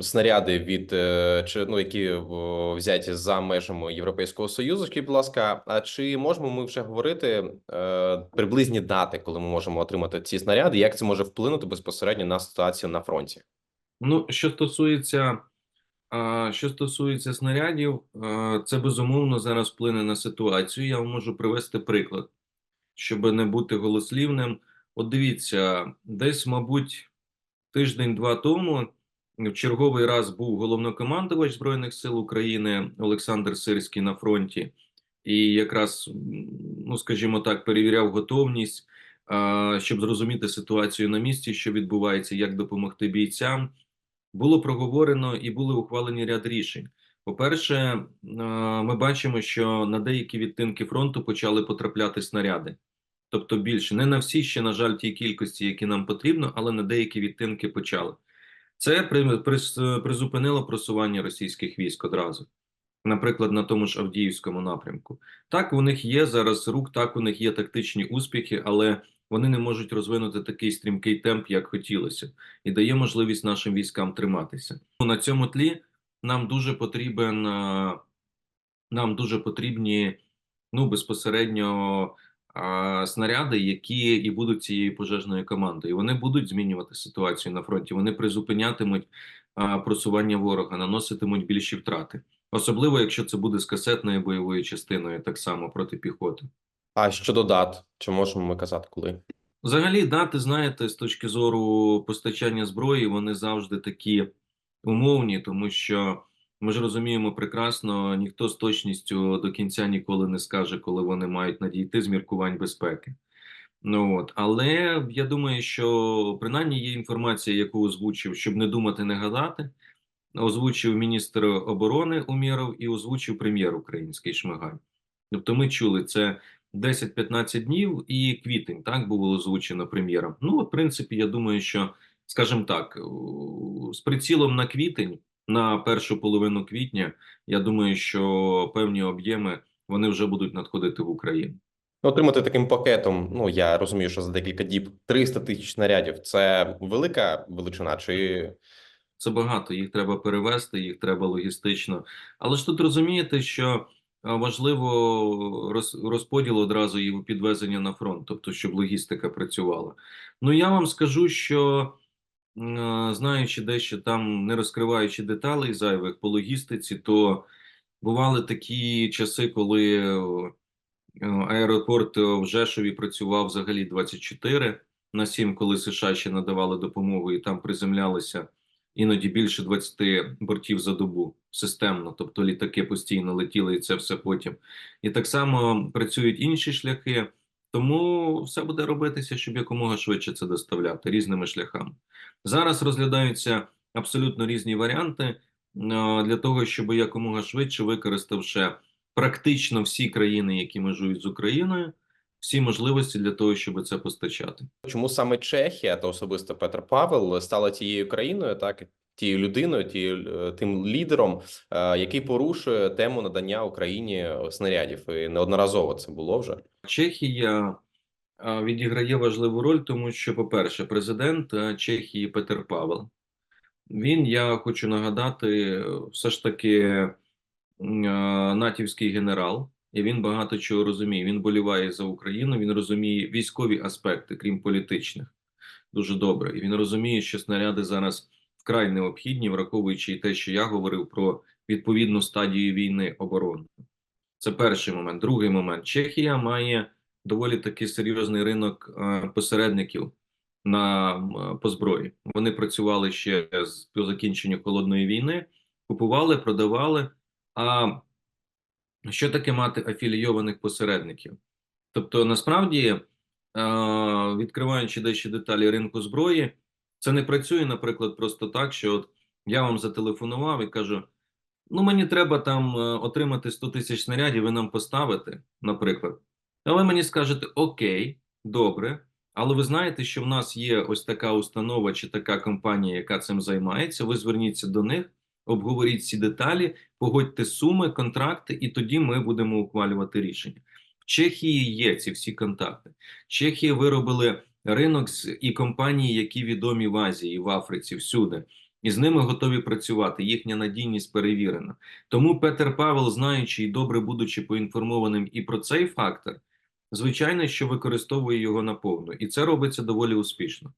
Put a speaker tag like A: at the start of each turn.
A: снаряди від е, чи ну які взяті за межами Європейського союзу. Скажіть, будь ласка, а чи можемо ми вже говорити е, приблизні дати, коли ми можемо отримати ці снаряди? Як це може вплинути безпосередньо на ситуацію на фронті?
B: Ну, що стосується, що стосується снарядів, це безумовно зараз вплине на ситуацію. Я вам можу привести приклад, щоб не бути голослівним. От дивіться, десь, мабуть, тиждень-два тому в черговий раз був головнокомандувач Збройних сил України Олександр Сирський на фронті, і якраз, ну скажімо так, перевіряв готовність, щоб зрозуміти ситуацію на місці, що відбувається, як допомогти бійцям було проговорено і були ухвалені ряд рішень. По-перше, ми бачимо, що на деякі відтинки фронту почали потрапляти снаряди, тобто більше не на всі ще, на жаль, тій кількості, які нам потрібно, але на деякі відтинки почали. Це призупинило просування російських військ одразу, наприклад, на тому ж Авдіївському напрямку. Так, у них є зараз рук, так у них є тактичні успіхи, але вони не можуть розвинути такий стрімкий темп, як хотілося і дає можливість нашим військам триматися. На цьому тлі нам дуже потрібен, нам дуже потрібні ну, безпосередньо снаряди, які і будуть цією пожежною командою. Вони будуть змінювати ситуацію на фронті. Вони призупинятимуть просування ворога, наноситимуть більші втрати, особливо якщо це буде з касетною бойовою частиною, так само проти піхоти.
A: А щодо дат, чи можемо ми казати, коли?
B: Взагалі, дати, знаєте, з точки зору постачання зброї, вони завжди такі умовні, тому що ми ж розуміємо прекрасно, ніхто з точністю до кінця ніколи не скаже, коли вони мають надійти з міркувань безпеки. Ну от, але я думаю, що принаймні є інформація, яку озвучив, щоб не думати, не гадати. Озвучив міністр оборони Умєров і озвучив прем'єр український Шмигаль. Тобто, ми чули це 10-15 днів і квітень так було озвучено прем'єром. Ну, от, в принципі, я думаю, що, скажімо так, з прицілом на квітень, на першу половину квітня, я думаю, що певні об'єми вони вже будуть надходити в Україну.
A: Ну, Отримати таким пакетом, ну я розумію, що за декілька діб 300 тисяч снарядів це велика величина, чи
B: Це багато, їх треба перевести, їх треба логістично. Але ж тут розумієте, що важливо роз, розподіл одразу і підвезення на фронт, тобто щоб логістика працювала. Ну я вам скажу, що знаючи дещо там, не розкриваючи деталей зайвих по логістиці, то бували такі часи, коли е, аеропорт в Жешові працював взагалі 24 на 7, коли США ще надавали допомогу, і там приземлялися іноді більше 20 бортів за добу системно, тобто літаки постійно летіли, і це все потім. І так само працюють інші шляхи. Тому все буде робитися, щоб якомога швидше це доставляти різними шляхами. Зараз розглядаються абсолютно різні варіанти для того, щоб якомога швидше використавши практично всі країни, які межують з Україною, всі можливості для того, щоб це постачати.
A: чому саме Чехія та особисто Петр Павел стала тією країною, так тією людиною, тією е, тим лідером, е, який порушує тему надання Україні снарядів, і неодноразово це було вже.
B: Чехія відіграє важливу роль, тому що, по-перше, президент Чехії Петер Павел. Він, я хочу нагадати, все ж таки натівський генерал, і він багато чого розуміє. Він боліває за Україну, він розуміє військові аспекти, крім політичних, дуже добре. І він розуміє, що снаряди зараз вкрай необхідні, враховуючи і те, що я говорив про відповідну стадію війни оборони. Це перший момент. Другий момент. Чехія має доволі таки серйозний ринок е, посередників на м, по зброї. Вони працювали ще з по закінченню холодної війни, купували, продавали. А що таке мати афілійованих посередників? Тобто, насправді, е, відкриваючи дещо деталі ринку зброї, це не працює, наприклад, просто так, що от я вам зателефонував і кажу: ну, мені треба там е, отримати 100 тисяч снарядів, ви нам поставите, наприклад. А ви мені скажете: Окей, добре. Але ви знаєте, що в нас є ось така установа чи така компанія, яка цим займається. Ви зверніться до них, обговоріть ці деталі, погодьте суми, контракти, і тоді ми будемо ухвалювати рішення. В Чехії є ці всі контакти. Чехія виробили ринок і компанії, які відомі в Азії, в Африці, всюди. і з ними готові працювати. Їхня надійність перевірена. Тому Петер Павел, знаючи і добре будучи поінформованим і про цей фактор, звичайно, що використовує його наповну, і це робиться доволі успішно.